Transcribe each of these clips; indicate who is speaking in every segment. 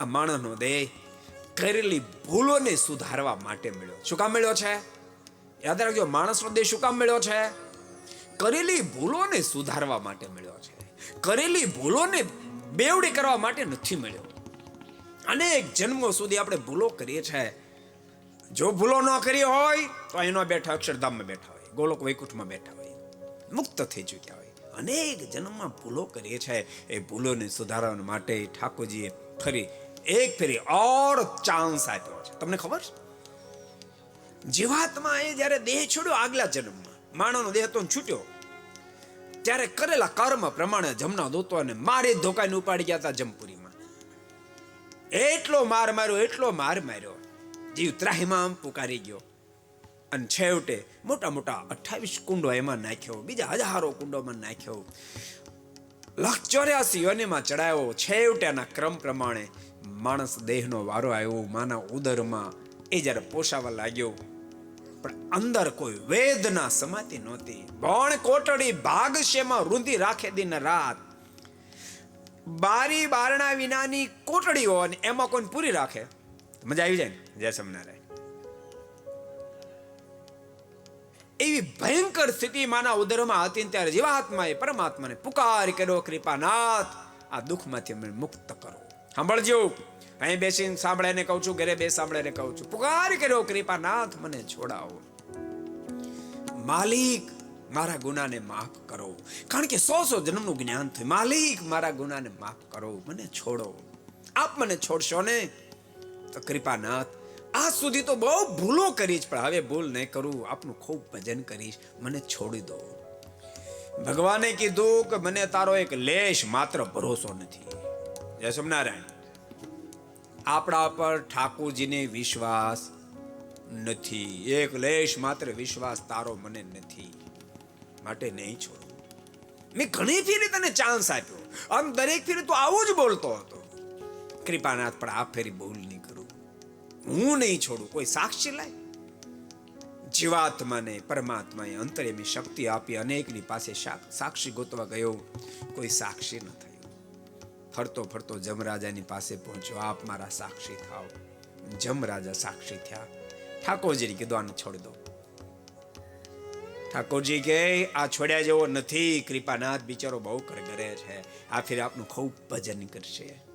Speaker 1: આ માણસનો દેહ કરેલી ભૂલોને સુધારવા માટે મળ્યો શું કામ મળ્યો છે? યાદ રાખજો, માણસનો દેહ શું કામ મળ્યો છે? કરેલી ભૂલોને સુધારવા માટે મળ્યો છે. કરેલી ભૂલોને બેવડી કરવા માટે નથી મળ્યો. અનેક જન્મો સુધી આપણે ભૂલો કરીએ છીએ જો ભૂલો ન કરી હોય, તો એનો બેઠા અક્ષરધામમાં બેઠા હોય, ગોલોક વૈકુંઠમાં બેઠા હોય, મુક્ત થઈ ચૂક્યા હોય. અનેક જન્મમાં ભૂલો કરીએ છે એ ભૂલોને સુધારવા માટે ઠાકોરજીએ ફરી એક ફેરી ઓર ચાન્સ આપ્યો છે. તમને ખબર? છે જીવાત્મા એ જ્યારે દેહ છોડ્યો આગલા જન્મમાં, માણસનો દેહ તો છૂટ્યો. ત્યારે કરેલા કર્મ પ્રમાણે જમના દૂતોને મારે ધોકાઈને ઉપાડી ગયા હતા જમપુરીમાં. એટલો માર માર્યો, એટલો માર માર્યો. જીવ ત્રાહિમામ પુકારી ગયો. અને છેવટે મોટા મોટા અઠ્ઠાવીસ કુંડો એમાં નાખ્યો, બીજા હજારો કુંડોમાં નાખ્યો. લાખ ચોર્યાસી યોનિમાં ચડાયો છેવટેના ક્રમ પ્રમાણે માણસ દેહનો વારો આવ્યો, માના ઉદરમાં એ જ્યારે પોષાવા લાગ્યો. પણ અંદર કોઈ વેદના સમાતી નહોતી. ભણ કોટડી ભાગશેમાં રૂંધી રાખે દિન રાત. બારી બારણા વિનાની કોટડીઓ અને એમાં કોઈ પૂરી રાખે. મજા આવી જાય ને? જય સમનારાયણ એવી ભયંકર સ્થિતિમાંના ઉદરમાં હતી ત્યારે જીવાત્માએ પરમાત્માને પુકાર કર્યો, કૃપાનાથ, આ દુઃખમાંથી અમને મુક્ત કરો. સાંભળજો, અહીં બેસીને સાંભળે ને કહું છું, ઘરે બે સાંભળે ને કહું છું, પુકાર કર્યો, કૃપાનાથ, મને છોડાવો. માલિક મારા ગુનાને માફ કરો. કારણ કે સો સો જન્મનું જ્ઞાન થયું. માલિક મારા ગુનાને માફ કરો, મને છોડો. આપ મને છોડશો ને? તો કૃપાનાથ આજ સુધી તો બહુ ભૂલો કરીશ પણ હવે ભૂલ નહીં કરું, આપનું ખૂબ ભજન કરીશ, મને છોડી દો. ભગવાને કીધું કે મને તારો એક લેશ માત્ર ભરોસો નથી. જય સ્વામિનારાયણ. આપણા પર ઠાકોરજીને વિશ્વાસ નથી. એક લેશ માત્ર વિશ્વાસ તારો મને નથી. માટે નહીં છોડું. મેં ઘણી ફેરી તને ચાન્સ આપ્યો. આમ દરેક ફેરી તું આવું જ બોલતો હતો. કૃપાનાથ પણ આ ફેરી ભૂલ હું નહીં છોડું, કોઈ સાક્ષી લાય? જીવાત્માને, પરમાત્માએ અંતરેમી શક્તિ આપી અનેકની પાસે સાક્ષી ગોતવા ગયો. કોઈ સાક્ષી ન થયું. ફરતો ફરતો જમરાજાની પાસે પહોંચ્યો. આપ મારા સાક્ષી થાવ જમરાજા સાક્ષી થયા. ઠાકોરજીને કીધું, આને છોડી દો. ઠાકોરજી કે આ છોડ્યા જેવો નથી. કૃપાનાથ બિચારો બહુ કરગરે છે. આ ફેર આપનું ખૂબ ભજન કરશે.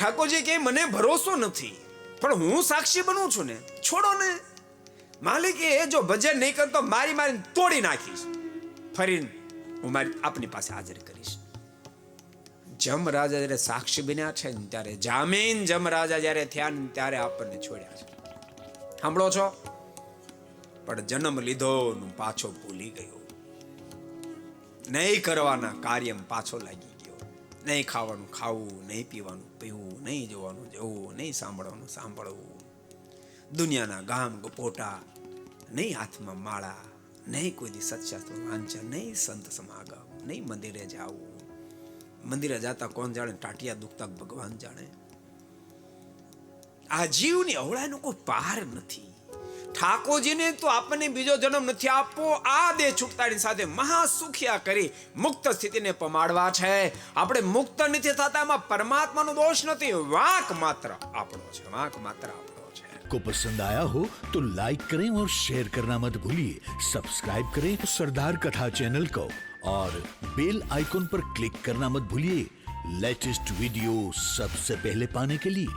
Speaker 1: ઠાકોરજી કે મને ભરોસો નથી. પણ હું સાક્ષી બનું છું ને, છોડો ને. માલિકે એ જો ભજન નહીં કરતો, મારી મારી તોડી નાખીશ. ફરીને હું મારી આપની પાસે હાજર કરીશ. જમ રાજા જ્યારે સાક્ષી બન્યા છે ને, ત્યારે જામીન જમ રાજા જ્યારે થયા ને, ત્યારે આપણને છોડ્યા છે. સાંભળો છો? પણ જન્મ લીધો પાછો ભૂલી ગયો. નહીં કરવાના કાર્યમ પાછો લાગી ગયો નહીં ખાવાનું ખાવું નહીં પીવાનું પીવું નહીં જોવાનું જોવું નહીં સાંભળવાનું સાંભળવું દુનિયાના ગામ ગપોટા નહીં હાથમાં માળા નહીં કોઈ દી સત્શાસ્ત્ર વાંચન નહીં સંત સમાગમ નહીં મંદિરે જાવું મંદિરે જાતા કોણ જાણે ટાટિયા દુખતા ભગવાન જાણે આ જીવની અવળાનો કોઈ પાર નથી ઠાકોરજીને તો આપણને બીજો જન્મ નથી આપવો આ દેહ છૂટતાની સાથે મહાસુખિયા કરી મુક્ત સ્થિતિને પમાડવા છે આપણે મુક્ત નથી થતા એમાં પરમાત્માનો દોષ નથી વાંક માત્ર આપણો છે વાંક માત્ર આપણો છે
Speaker 2: को पसंद आया हो तो लाइक करें और शेयर करना मत भूलिए सब्सक्राइब करें सरदार कथा चैनल को और बेल आइकॉन पर क्लिक करना मत भूलिए लेटेस्ट वीडियो सबसे पहले पाने के लिए